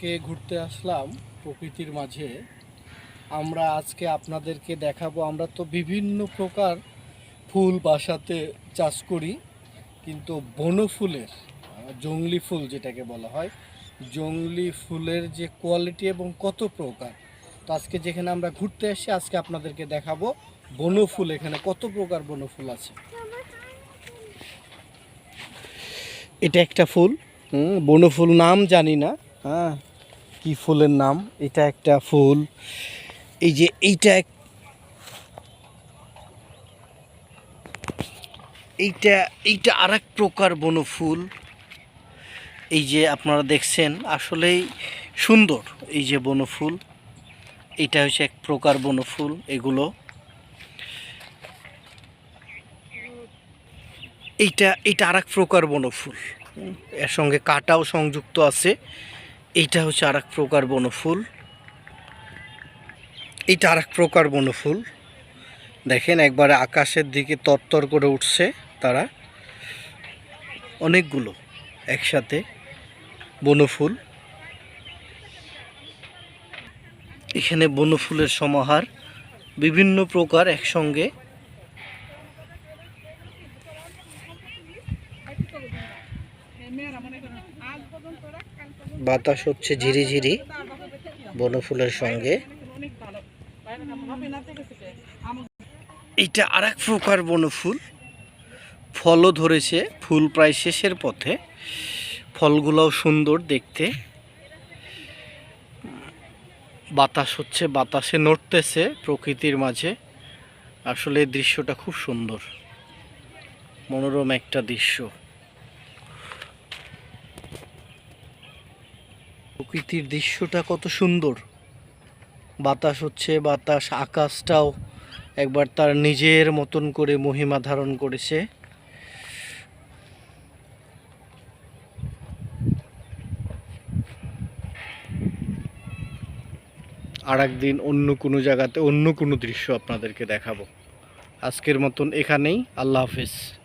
আজকে ঘুরতে আসলাম প্রকৃতির মাঝে। আমরা আজকে আপনাদেরকে দেখাবো, আমরা তো বিভিন্ন প্রকার ফুল বাসাতে চাষ করি, কিন্তু বনফুলের জংলি ফুল যেটাকে বলা হয়, জংলি ফুলের যে কোয়ালিটি এবং কত প্রকার। তো আজকে যেখানে আমরা ঘুরতে এসেছি, আজকে আপনাদেরকে দেখাবো বনফুল এখানে কত প্রকার বনফুল আছে। এটা একটা ফুল, হুম, বনফুল নাম জানি না হ্যাঁ। কি ফুলের নাম, এটা একটা ফুল। এই যে এইটা এইটা এইটা আর এক প্রকার বনফুল। এই যে আপনারা দেখছেন, আসলেই সুন্দর এই যে বনফুল। এটা হচ্ছে এক প্রকার বনফুল এগুলো। এইটা এইটা আর এক প্রকার বনফুল। এর সঙ্গে কাটাও সংযুক্ত আছে। এইটা হচ্ছে আর প্রকার বনফুল। এইটা আর প্রকার বনফুল। দেখেন একবারে আকাশের দিকে তরতর করে উঠছে তারা। অনেকগুলো একসাথে বনফুল। এখানে বনফুলের সমাহার বিভিন্ন প্রকার একসঙ্গে বাতাস হচ্ছে ঝিরিঝিরি বনফুলের সঙ্গে। এটা আর এক প্রকার বনফুল। ফলও ধরেছে, ফুল প্রায় শেষের পথে। ফলগুলোও সুন্দর দেখতে। বাতাস হচ্ছে, বাতাসে নড়তেছে প্রকৃতির মাঝে। আসলে দৃশ্যটা খুব সুন্দর। মনোরম একটা দৃশ্য। প্রকৃতির দৃশ্যটা কত সুন্দর। বাতাস হচ্ছে, বাতাস, আকাশটাও একবার তার নিজের মতন করে মহিমা ধারণ করেছে। আর একদিন অন্য কোনো জায়গাতে অন্য কোনো দৃশ্য আপনাদেরকে দেখাবো। আজকের মতন এখানেই, আল্লাহ হাফেজ।